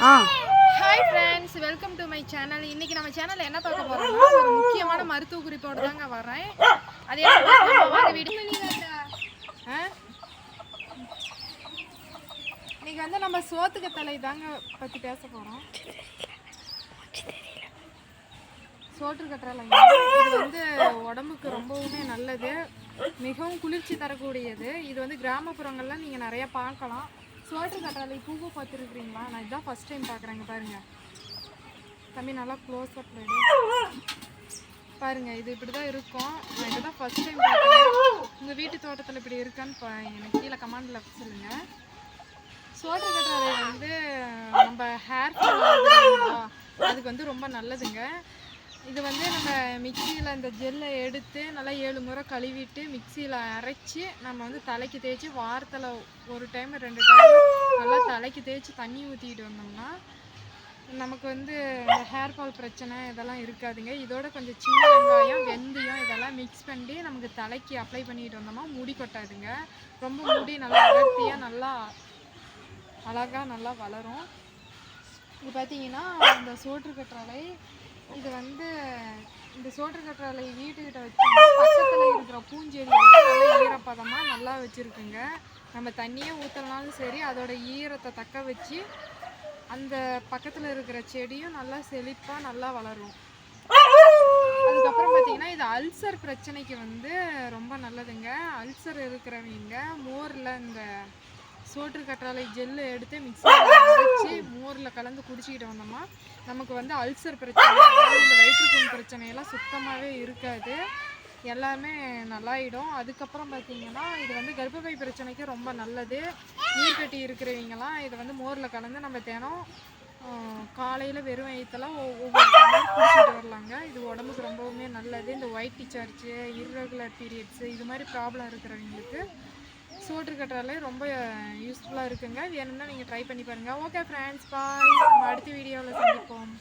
Ah. Hi friends welcome to my channel இன்னைக்கு நம்ம சேனல்ல என்ன பார்க்க போறோம்னா ஒரு முக்கியமான மருத்துவ குறிப்போட தாங்க வரேன் அது என்ன பார்க்கலாமா? வீடியோ ஆ? இன்னைக்கு வந்து நம்ம சோத்துக்கு தலை தாங்க பத்தி பேச போறோம். சோற்று கற்றலைங்க இது வந்து உடம்புக்கு ரொம்பவுமே நல்லது. மிகவும் குளிர்ச்சி தரக்கூடியது. இது வந்து கிராமப்புறங்கள்ல நீங்கள் நிறைய பார்க்கலாம். சோற்று கட்டாலை பூவை பார்த்துருக்குறீங்களா? நான் இதுதான் ஃபர்ஸ்ட் டைம் பார்க்குறேங்க பாருங்கள் தம்பி நல்லா க்ளோஸ் அப் பாருங்க இது இப்படி தான் இருக்கும். நான் இதுதான் ஃபர்ஸ்ட் டைம் பார்க்குறேன். உங்கள் வீட்டு தோட்டத்தில் இப்படி இருக்கான்னு பா எனக்கு கீழே கமாண்டில் சொல்லுங்கள் சோட்டர் கட்டாலை வந்து நம்ம ஹேர் அதுக்கு வந்து ரொம்ப நல்லதுங்க. இது வந்து நம்ம மிக்சியில் இந்த ஜெல்லை எடுத்து நல்லா ஏழு முறை கழுவிட்டு மிக்சியில் அரைச்சி நம்ம வந்து தலைக்கு தேய்ச்சி வாரத்தில் ஒரு டைம் ரெண்டு டைம் நல்லா தலைக்கு தேய்ச்சி தண்ணி ஊற்றிக்கிட்டு வந்தோம்னா நமக்கு வந்து இந்த ஹேர் ஃபால் பிரச்சனை இதெல்லாம் இருக்காதுங்க. இதோட கொஞ்சம் சின்ன வெங்காயம் வெந்தயம் இதெல்லாம் மிக்ஸ் பண்ணி நமக்கு தலைக்கு அப்ளை பண்ணிட்டு வந்தோம்னா முடி கொட்டாதுங்க. ரொம்ப முடி நல்லா அடர்த்தியாக நல்லா அழகாக நல்லா வளரும். இது பார்த்தீங்கன்னா இந்த சோற்று கற்றாழை இது வந்து இந்த சோற்று கற்றாழை வீட்டுக்கிட்ட வச்சோம்னா பக்கத்தில் இருக்கிற பூஞ்செடி நல்லா ஈரப்பதமாக நல்லா வச்சுருக்குங்க. நம்ம தண்ணியே ஊற்றலனாலும் சரி அதோட ஈரத்தை தக்க வச்சு அந்த பக்கத்தில் இருக்கிற செடியும் நல்லா செழிப்பாக நல்லா வளரும். அதுக்கப்புறம் பார்த்தீங்கன்னா இது அல்சர் பிரச்சனைக்கு வந்து ரொம்ப நல்லதுங்க. அல்சர் இருக்கிறவங்க மோரில் இந்த சோற்று கற்றாழை ஜெல்லு எடுத்து மிக்சியில் அரைச்சி மோரில் கலந்து குடிச்சிக்கிட்டு வந்தோம்னா நமக்கு வந்து அல்சர் பிரச்சனை இந்த வயிற்றுப்புண் பிரச்சனையெல்லாம் சுத்தமாகவே இருக்காது. எல்லாமே நல்லாயிடும். அதுக்கப்புறம் பார்த்தீங்கன்னா இது வந்து கர்ப்பப்பை பிரச்சனைக்கு ரொம்ப நல்லது. நீர்க்கட்டி இருக்கிறவங்கலாம் இதை வந்து மோரில் கலந்து நம்ம தினம் காலையில் வெறும் வயிற்றுலாம் ஒவ்வொரு குடிச்சிட்டு வரலாங்க. இது உடம்புக்கு ரொம்பவுமே நல்லது. இந்த ஒயிட் டிச்சார்ஜு இர்ரெகுலர் பீரியட்ஸு இது மாதிரி ப்ராப்ளம் இருக்கிறவங்களுக்கு சோற்று கட்டுறாலே ரொம்ப யூஸ்ஃபுல்லாக இருக்குங்க. வேணும்னா நீங்கள் ட்ரை பண்ணி பாருங்கள் ஓகே ஃப்ரெண்ட்ஸ் பாய் நம்ம அடுத்த வீடியோவில் சந்திப்போம்.